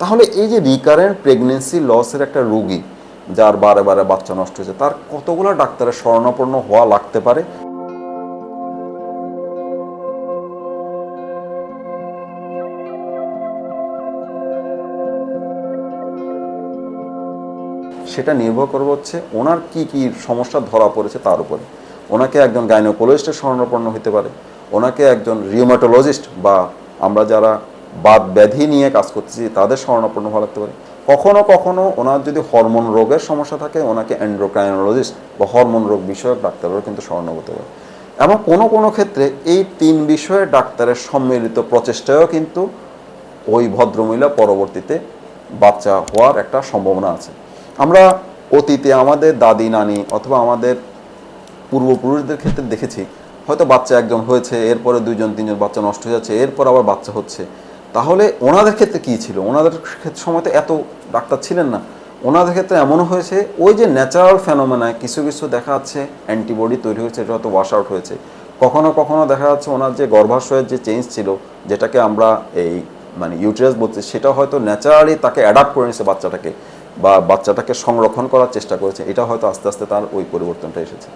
তাহলে এই যে রিকারেন্ট প্রেগনেন্সি লসের একটা রোগী, যার বারে বারে বাচ্চা নষ্ট হয়েছে, তার কতগুলো ডাক্তারের শরণাপন্ন হওয়া লাগতে পারে? সেটা নির্ভর করবে হচ্ছে ওনার কি কি সমস্যা ধরা পড়েছে তার উপরে। ওনাকে একজন গাইনোকোলজিস্টের শরণাপন্ন হতে পারে, ওনাকে একজন রিউমাটোলজিস্ট বা আমরা যারা বাত ব্যাধি নিয়ে কাজ করতেছি, তাদের শরণাপন্ন ভালো লাগতে পারে। কখনো কখনো ওনার যদি হরমোন রোগের সমস্যা থাকে, ওনাকে অ্যান্ড্রোক্রাইনোলজিস্ট বা হরমোন রোগ বিষয়ক ডাক্তারও কিন্তু শরণ হতে পারে। এবং কোনো কোনো ক্ষেত্রে এই তিন বিষয়ে ডাক্তারের সম্মিলিত প্রচেষ্টায়ও কিন্তু ওই ভদ্রমহিলা পরবর্তীতে বাচ্চা হওয়ার একটা সম্ভাবনা আছে। আমরা অতীতে আমাদের দাদি, নানি অথবা আমাদের পূর্বপুরুষদের ক্ষেত্রে দেখেছি, হয়তো বাচ্চা একজন হয়েছে, এরপরে দুইজন, তিনজন বাচ্চা নষ্ট হয়ে যাচ্ছে, এরপর আবার বাচ্চা হচ্ছে। তাহলে ওনাদের ক্ষেত্রে কী ছিল? ওনাদের ক্ষেত্রে সময় তো এত ডাক্তার ছিলেন না। ওনাদের ক্ষেত্রে এমনও হয়েছে, ওই যে ন্যাচারাল ফেনোমেনায় কিছু কিছু দেখা যাচ্ছে অ্যান্টিবডি তৈরি হয়েছে, এটা হয়তো ওয়াশ আউট হয়েছে। কখনো কখনো দেখা যাচ্ছে ওনার যে গর্ভাশয়ের যে চেঞ্জ ছিল, যেটাকে আমরা এই মানে ইউটেরাস বলছি, সেটা হয়তো ন্যাচারালি তাকে অ্যাডাপ্ট করে নিয়েছে বাচ্চাটাকে, বা বাচ্চাটাকে সংরক্ষণ করার চেষ্টা করেছে। এটা হয়তো আস্তে আস্তে তার ওই পরিবর্তনটা এসেছে।